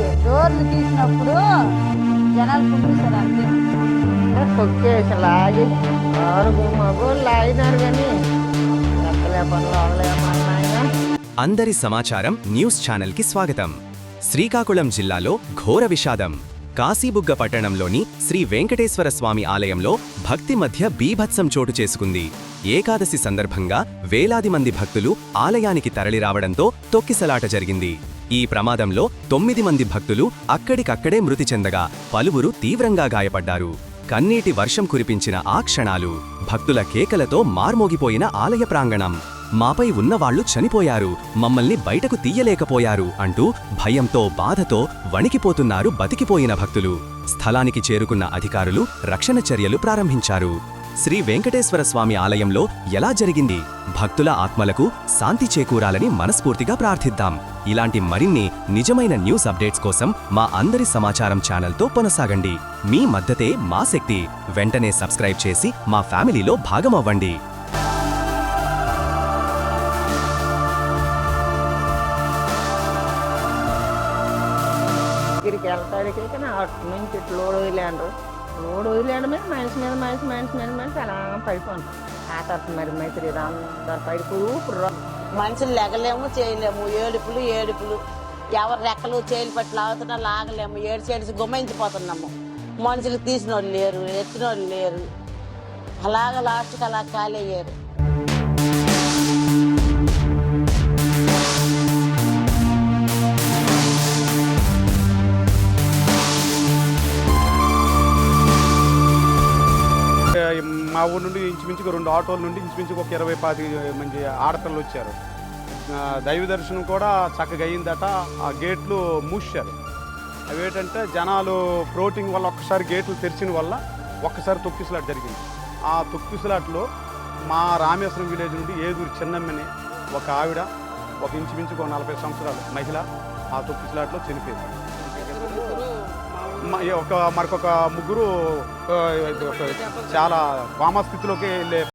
అంతే డోర్లు తీసినప్పుడు జనాలు కుమ్మేశారు అంతే. తొక్కేసి లాగి. ఆరుగు మగోళ్ళు లాగినారు కానీ లెక్కలే పనులు అవలేమన్నాయన అందరి సమాచారం న్యూస్ ఛానల్కి స్వాగతం. శ్రీకాకుళం జిల్లాలో ఘోర విషాదం. కాశీబుగ్గ పట్టణంలోని శ్రీ వెంకటేశ్వర స్వామి ఆలయంలో భక్తి మధ్య బీభత్సం చోటు చేసుకుంది. ఏకాదశి సందర్భంగా వేలాది మంది భక్తులు ఆలయానికి తరలిరావడంతో తొక్కిసలాట జరిగింది. ఈ ప్రమాదంలో తొమ్మిది మంది భక్తులు అక్కడికక్కడే మృతి చెందగా పలువురు తీవ్రంగా గాయపడ్డారు. కన్నీటి వర్షం కురిపించిన ఆ క్షణాలు భక్తుల కేకలతో మార్మోగిపోయిన ఆలయ ప్రాంగణం. మాపై ఉన్నవాళ్ళు చనిపోయారు మమ్మల్ని బయటకు తీయలేకపోయారు అంటూ భయంతో బాధతో వణికిపోతున్నారు బతికిపోయిన భక్తులు. స్థలానికి చేరుకున్న అధికారులు రక్షణ చర్యలు ప్రారంభించారు. శ్రీ వెంకటేశ్వర స్వామి ఆలయంలో ఎలా జరిగింది? భక్తుల ఆత్మలకు శాంతి చేకూరాలని మనస్ఫూర్తిగా ప్రార్థిద్దాం. ఇలాంటి మరిన్ని నిజమైన న్యూస్ అప్డేట్స్ కోసం మా అందరి సమాచారం ఛానల్తో కొనసాగండి. మీ మద్దతే మా శక్తి. వెంటనే సబ్స్క్రైబ్ చేసి మా ఫ్యామిలీలో భాగమవ్వండి. దగ్గరికి వెళ్తాడికి అటు నుంచి ఇట్లా లోడ్ మూడు లోడ్ వదిలేయడమే మనిషి మీద మనిషి మనిషి మీద మనిషి అలా పడిపోను. ఆ తర్వాత మరి మైత్రి అందరు పడిపోయి ఊపిరి మనుషులు లెగలేము చేయలేము. ఏడుపులు ఏడుపులు. ఎవరు రెక్కలు చేయలు పట్టి లాగుతున్నా లాగలేము. ఏడిచి ఏడిచి గుమ్మించిపోతున్నాము. మనుషులు తీసిన వాళ్ళు లేరు ఎత్తిన వాళ్ళు లేరు. అలాగ లాస్ట్కి అలా ఖాళీ అయ్యారు మా ఊరు నుండి ఇంచుమించుకు రెండు ఆటోల నుండి ఇంచుమించుగా ఒక ఇరవై పాతి మంది ఆడపిల్లలు వచ్చారు. దైవ దర్శనం కూడా చక్కగా అయిందట. ఆ గేట్లు మూసారు అవి ఏంటంటే జనాలు ఫ్లోటింగ్ వల్ల ఒక్కసారి గేట్లు తెరిచిన వల్ల ఒక్కసారి తొక్కిసలాట జరిగింది. ఆ తొక్కిసలాటలో మా రామేశ్వరం విలేజ్ నుండి ఏదూరు చిన్నమ్మని ఒక ఆవిడ ఒక ఇంచుమించుగా ఒక నలభై సంవత్సరాలు మహిళ ఆ తొక్కిసలాటలో చనిపోయింది. ఒక మరొక ముగ్గురు ఒక చాలా వామస్థితిలోకి వెళ్ళే